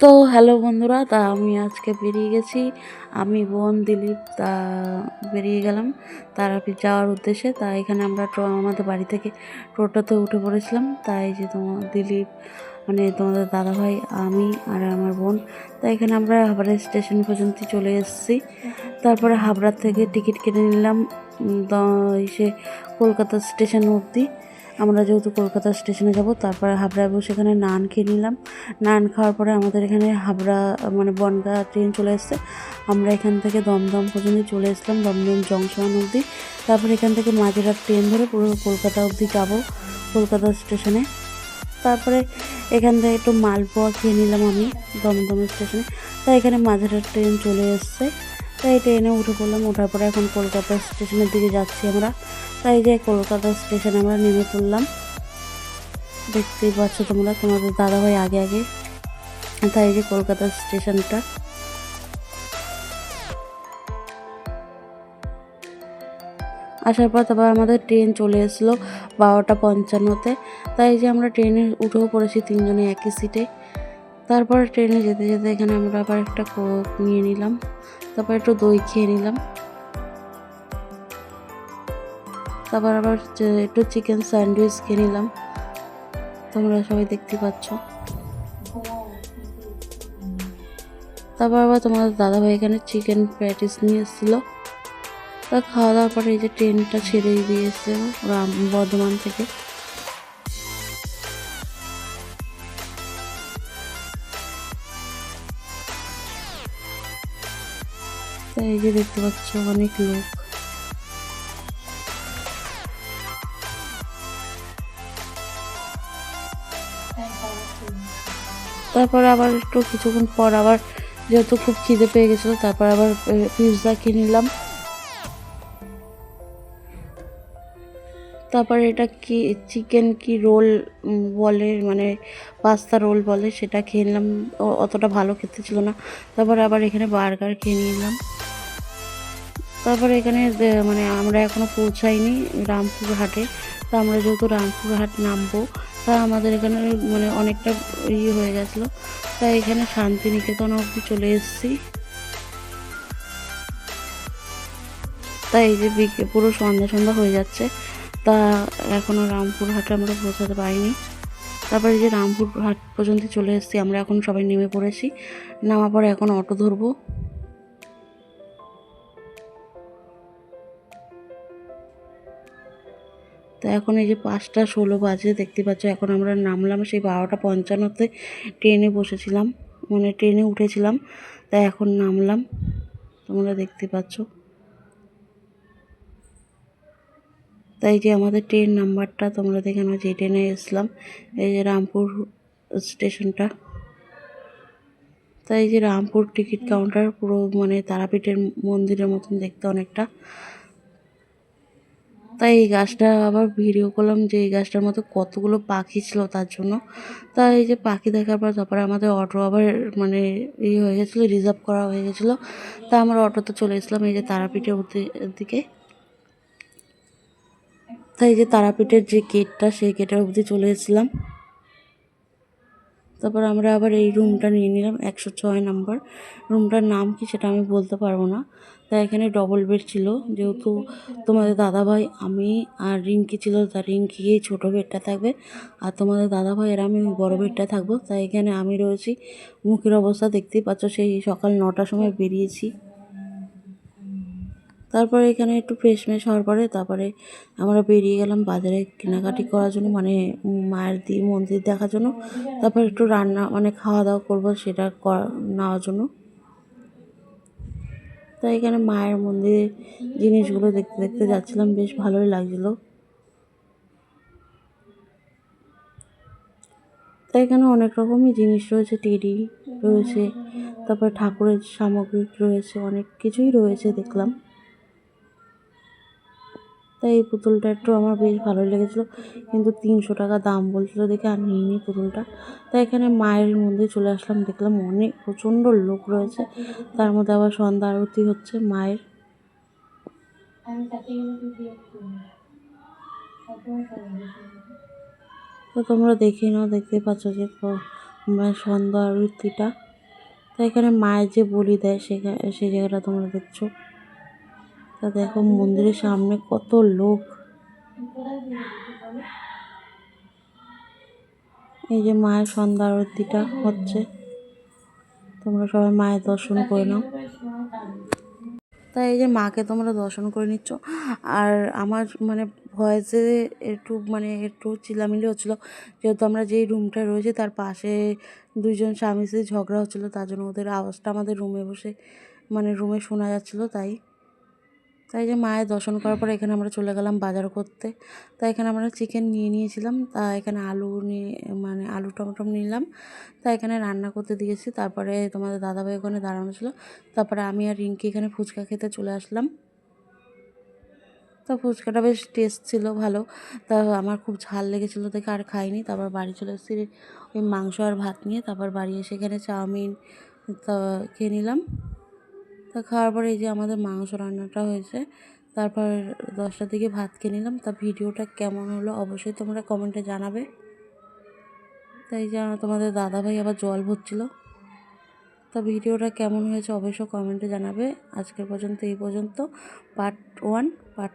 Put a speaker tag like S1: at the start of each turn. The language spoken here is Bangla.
S1: তো হ্যালো বন্ধুরা, তা আমি আজকে বেরিয়ে গেছি। আমি বোন দিলীপ, তা বেরিয়ে গেলাম তারাপীঠ যাওয়ার উদ্দেশ্যে। তা এখানে আমরা আমাদের বাড়ি থেকে টোটোতে উঠে পড়েছিলাম। তাই যে তোমার দিলীপ মানে তোমাদের দাদাভাই, আমি আর আমার বোন, তা এখানে আমরা হাবড়া স্টেশন পর্যন্ত চলে এসেছি। তারপরে হাবড়ার থেকে টিকিট কেটে নিলাম। এসে কলকাতা স্টেশন অবধি। আমরা যেহেতু কলকাতা স্টেশনে যাব, তারপরে হাবড়ায় বসে এখানে নান খেয়ে নিলাম। নান খাওয়ার পরে আমাদের এখানে হাবড়া মানে বনগা ট্রেন চলে এসছে। আমরা এখান থেকে দমদম পর্যন্ত চলে এসলাম দমদম জংশন অবধি। তারপরে এখান থেকে মাঝেরহাট ট্রেন ধরে পুরো কলকাতা অবধি যাব, কলকাতা স্টেশনে। তারপরে এখান থেকে একটু মালপোয়া খেয়ে নিলাম আমি, দমদম স্টেশনে। তাই এখানে মাঝেরহাট ট্রেন চলে এসছে। তাই ট্রেনে উঠে পড়লাম ওঠার পরে এখন কলকাতা স্টেশনের দিকে যাচ্ছি আমরা। তাই যে কলকাতা স্টেশনে আমরা নেমে পড়লাম। দেখতেই পাচ্ছ তোমরা, তোমাদের দাদাভাই আগে আগে। তাই যে কলকাতা স্টেশনটা। আসার পর তারপর আমাদের ট্রেন চলে এসলো বারোটা পঞ্চান্নতে। তাই যে আমরা ট্রেনে উঠেও পড়েছি তিনজনে একই সিটে তারপর ট্রেনে যেতে যেতে এখানে আমরা আবার একটা কোক নিয়ে নিলাম। তারপর একটু দই খেয়ে নিলাম। তারপর আবার একটু চিকেন স্যান্ডউইচ খেয়ে নিলাম। তোমরা সবাই দেখতে পাচ্ছ। তারপর আবার তোমাদের দাদাভাই এখানে চিকেন প্যাটিস নিয়ে এসেছিল। তা খাওয়া দাওয়ার পরে এই যে ট্রেনটা ছেড়ে দিয়েছে বর্ধমান থেকে। এই যে দেখতে পাচ্ছ অনেক লোক। তারপর আবার একটু কিছুক্ষণ পর আবার যেহেতু খুব খিদে পেয়ে গেছিল, তারপর আবার পিৎজা কিনে নিলাম। তারপরে এটা কি চিকেন কি রোল বলে মানে পাস্তা রোল বলে, সেটা খেয়ে নিলাম। অতটা ভালো খেতে ছিল না। তারপর আবার এখানে বার্গার খেয়ে নিলাম। তারপরে এখানে মানে আমরা এখনও পৌঁছাইনি রামপুর হাটে। তা আমরা যেহেতু রামপুর হাট নামবো, তা আমাদের এখানে মানে অনেকটা ইয়ে হয়ে গেছিল। তাই এখানে শান্তিনিকেতন অবধি চলে এসেছি। তাই এই যে পুরো সন্ধ্যা সন্ধ্যা হয়ে যাচ্ছে। তা এখনও রামপুর হাটে আমরা পৌঁছাতে পারিনি। তারপরে যে রামপুর হাট পর্যন্ত চলে এসেছি, আমরা এখন সবাই নেমে পড়েছি। নামার পরে এখন অটো ধরবো। তো এখন এই যে পাঁচটা ষোলো বাজে, দেখতে পাচ্ছ এখন আমরা নামলাম সেই বারোটা পঞ্চান্নতে। ট্রেনে বসেছিলাম মানে ট্রেনে উঠেছিলাম তাই এখন নামলাম। তোমরা দেখতে পাচ্ছ। তাই যে আমাদের ট্রেন নাম্বারটা তোমরা দেখে নাও, যে ট্রেনে এসলাম, এই যে রামপুর স্টেশনটা। তাই যে রামপুর টিকিট কাউন্টার পুরো মানে তারাপীঠের মন্দিরের মতন দেখতে অনেকটা। তাই এই গাছটা আবার ভিডিও করলাম যে এই গাছটার মধ্যে কতগুলো পাখি ছিল তার জন্য। তাই এই যে পাখি দেখার পর তারপরে আমাদের অটো আবার মানে ইয়ে হয়ে গেছিল রিজার্ভ করা হয়ে গেছিল। তা আমরা অটোতে চলে এসলাম এই যে তারাপীঠের দিকে। তাই যে তারাপীঠের যে গেটটা সেই গেটের অবধি চলে এসেছিলাম তারপর আমরা আবার এই রুমটা নিয়ে নিলাম, একশো ছয় নাম্বার রুমটার নাম কি সেটা আমি বলতে পারব না। তাই এখানে ডবল বেড ছিল, যেহেতু তোমাদের দাদাভাই, আমি আর রিঙ্কি ছিল, তা রিঙ্কি এই ছোটো বেডটা থাকবে। আর তোমাদের দাদাভাই আর আমি বড় বড়ো বেডটা থাকব। তাই এখানে আমি রয়েছি। মুখের অবস্থা দেখতেই পাচ্ছ, সেই সকাল নটার সময় বেরিয়েছি। তারপরে এখানে একটু ফ্রেশ মেশ হওয়ার পরে তারপরে আমরা বেরিয়ে গেলাম বাজারে কেনাকাটি করার জন্য মানে মায়ের দি, মন্দির দেখার জন্য। তারপর একটু রান্না মানে খাওয়া দাওয়া করব সেটা নেওয়ার জন্য। তাই এখানে মায়ের মন্দিরের জিনিসগুলো দেখতে দেখতে যাচ্ছিলাম, বেশ ভালোই লাগছিল। তাই এখানে অনেক রকমই জিনিস রয়েছে, টেডি রয়েছে, তারপর ঠাকুরের সামগ্রী রয়েছে, অনেক কিছুই রয়েছে দেখলাম। তাই এই পুতুলটা একটু আমার বেশ ভালোই লেগেছিলো। কিন্তু তিনশো টাকা দাম বলছিল দেখে আর নিইনি পুতুলটা। তাই এখানে মায়ের মন্দির চলে আসলাম, দেখলাম অনেক প্রচণ্ড লোক রয়েছে। তার মধ্যে আবার সন্ধ্যা আরতি হচ্ছে মায়ের। তো তোমরা দেখে নাও, দেখতে পাচ্ছ যে মায়ের সন্ধ্যা আরতিটা। তা এখানে মায়ের যে বলি দেয় সেখানে সেই জায়গাটা তোমরা দেখছ। তা দেখো মন্দিরের সামনে কত লোক। এই যে মায়ের সন্ধ্যা আরতিটা হচ্ছে। তোমরা সবাই মায়ের দর্শন করে নাও। তাই এই যে মাকে তোমরা দর্শন করে নিচ্ছ। আর আমার মানে ভয়েসে একটু মানে একটু চিলামিলি হচ্ছিল। যেহেতু আমরা যেই রুমটা রয়েছে, তার পাশে দুইজন স্বামী স্ত্রী ঝগড়া হচ্ছিল, তার জন্য ওদের আওয়াজটা আমাদের রুমে বসে মানে রুমে শোনা যাচ্ছিল, তাই তাই যে মায়ের দর্শন করার পর এখানে আমরা চলে গেলাম বাজার করতে। তাই এখানে আমরা চিকেন নিয়ে নিয়েছিলাম, তা এখানে আলু নিয়ে মানে আলু টমেটো নিলাম। তা এখানে রান্না করতে দিয়েছি, তারপরে তোমাদের দাদাভাই ওখানে দাঁড়ানো ছিল। তারপরে আমি আর রিঙ্কি এখানে ফুচকা খেতে চলে আসলাম। তো ফুচকাটা বেশ টেস্ট ছিল, ভালো। তা আমার খুব ঝাল লেগেছিলো দেখে আর খাইনি। তারপর বাড়ি চলে এসেছি ওই মাংস আর ভাত নিয়ে। তারপর বাড়ি এসে এখানে চাউমিন, তা খেয়ে নিলাম। তা খাওয়ার পরে এই যে আমাদের মাংস রান্নাটা হয়েছে, তারপর দশটার দিকে ভাত খেয়ে নিলাম। তা ভিডিওটা কেমন হলো অবশ্যই তোমরা কমেন্টে জানাবে। তাই যে তোমাদের দাদা ভাই আবার জল ভরছিল। তা ভিডিওটা কেমন হয়েছে অবশ্যই কমেন্টে জানাবে। আজকের পর্যন্ত এই পর্যন্ত। Part one part